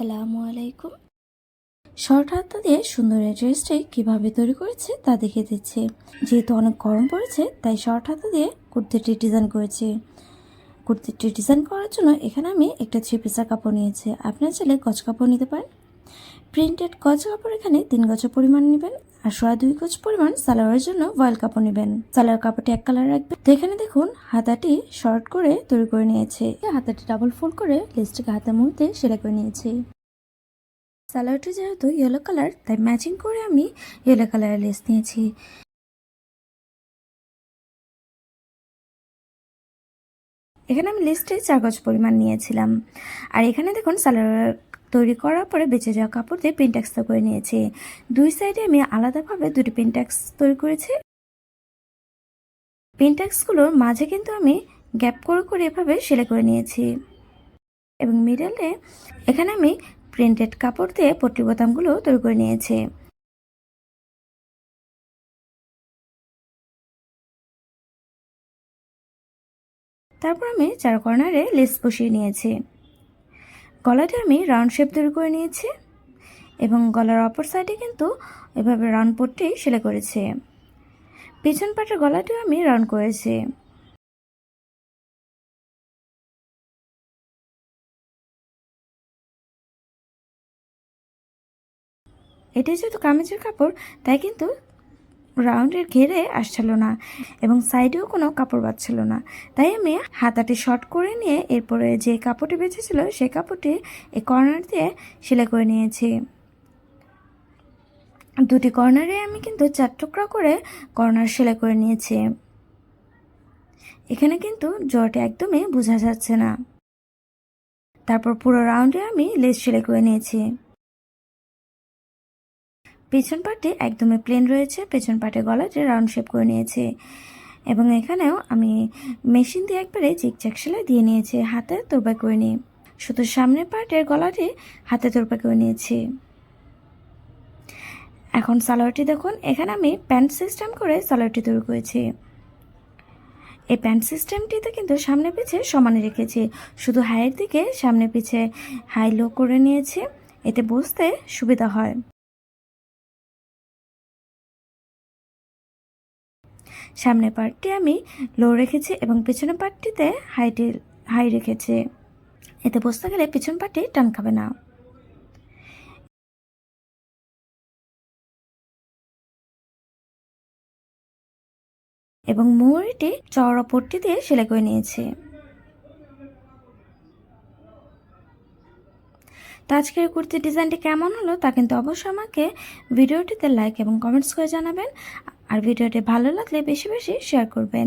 আসসালামু আলাইকুম। শর্ট হাত দিয়ে সুন্দর এই ড্রেসটি কীভাবে তৈরি করেছে তা দেখে দিচ্ছে। যেহেতু অনেক গরম পড়েছে, তাই শর্ট হাতা দিয়ে কুর্তিটি ডিজাইন করেছি। কুর্তিটি ডিজাইন করার জন্য এখানে আমি একটা থ্রি পিসার কাপড় নিয়েছি। আপনার চাইলে গজ কাপড় নিতে পারেন। প্রিন্টেড গজ কাপড় এখানে তিন গজের পরিমাণ নেবেন আর সোয়া দুই গজ পরিমাণ সালোয়ারের জন্য ভয়েল কাপড় নেবেন। সালোয়ার কাপড়টি এক কালার রাখবেন। তো এখানে দেখুন, হাতাটি শর্ট করে তৈরি করে নিয়েছে। হাতাটি ডাবল ফোল্ড করে লেসটিকে হাতের মধ্যে সেলাই করে নিয়েছি। সালোয়ারটি যেহেতু ইয়েলো কালার তাই ম্যাচিং করে আমি ইয়েলো কালারের লেস নিয়েছি। এখানে আমি লিস্টে চার গজ পরিমাণ নিয়েছিলাম। আর এখানে দেখুন, সালোয়ার তৈরি করার পরে বেঁচে যাওয়া কাপড় দিয়ে পিনট্যাক্স করে নিয়েছি। দুই সাইডে আমি আলাদাভাবে দুটি পিনট্যাক্স তৈরি করেছি। পিনট্যাক্সগুলোর মাঝে কিন্তু আমি গ্যাপ করে করে এভাবে সেলাই করে নিয়েছি। এবং মিডলে এখানে আমি প্রিন্টেড কাপড় দিয়ে পট্টি বোতামগুলো তৈরি করে নিয়েছি। তারপর আমি চার কর্নারে লেস বসিয়ে নিয়েছি। গলাটা আমি রাউন্ড শেপ তৈরি করে নিয়েছি এবং গলার অপর সাইডে কিন্তু এভাবে রাউন্ড পট্টি সেলাই করেছি। পিছন পাটের গলাটিও আমি রাউন্ড করেছি। এটাই যেহেতু কামিজের কাপড়, তাই কিন্তু রাউন্ডের ঘেরে আসছিল না এবং সাইডেও কোনো কাপড় বাঁচছিল না। তাই আমি হাতাটি শর্ট করে নিয়ে এরপরে যে কাপড়টি বেঁচেছিল সেই কাপড়টি এই কর্নার দিয়ে সেলাই করে নিয়েছি। দুটি কর্নারে আমি কিন্তু চার টুকরা করে কর্নার সেলাই করে নিয়েছি। এখানে কিন্তু জোয়াটা একদমই বোঝা যাচ্ছে না। তারপর পুরো রাউন্ডে আমি লেস সেলাই করে নিয়েছি। পেছন পাটে একদমই প্লেন রয়েছে, পেছন পাটে গলাটি রাউন্ড শেপ করে নিয়েছে। এবং এখানেও আমি মেশিন দিয়ে একবারে চিকচাক সেলাই দিয়ে নিয়েছি, হাতে তোরপাই করে নিয়ে। শুধু সামনের পার্টের গলাটি হাতে তোরপাই করে নিয়েছি। এখন সালোয়ারটি দেখুন, এখানে আমি প্যান্ট সিস্টেম করে সালোয়ারটি তৈরি করেছি। এই প্যান্ট সিস্টেমটিতে কিন্তু সামনে পিছে সমানে রেখেছি, শুধু হাইয়ের দিকে সামনে পিছে হাই লো করে নিয়েছি, এতে বসতে সুবিধা হয়। সামনের পার্টটি আমি লো রেখেছি এবং পেছনের পার্টটিতে হাইটি হাই রেখেছি। এতে বসতে গেলে পিছন পার্টি টান খাবে না। এবং মোহরিটি চওড়া পট্টি দিয়ে সেলাই করে নিয়েছি। তো আজকের কুর্তির ডিজাইনটি কেমন হলো তা কিন্তু অবশ্যই আমাকে ভিডিওটিতে লাইক এবং কমেন্টস করে জানাবেন। আর ভিডিওটি ভালো লাগলে বেশি বেশি শেয়ার করবেন।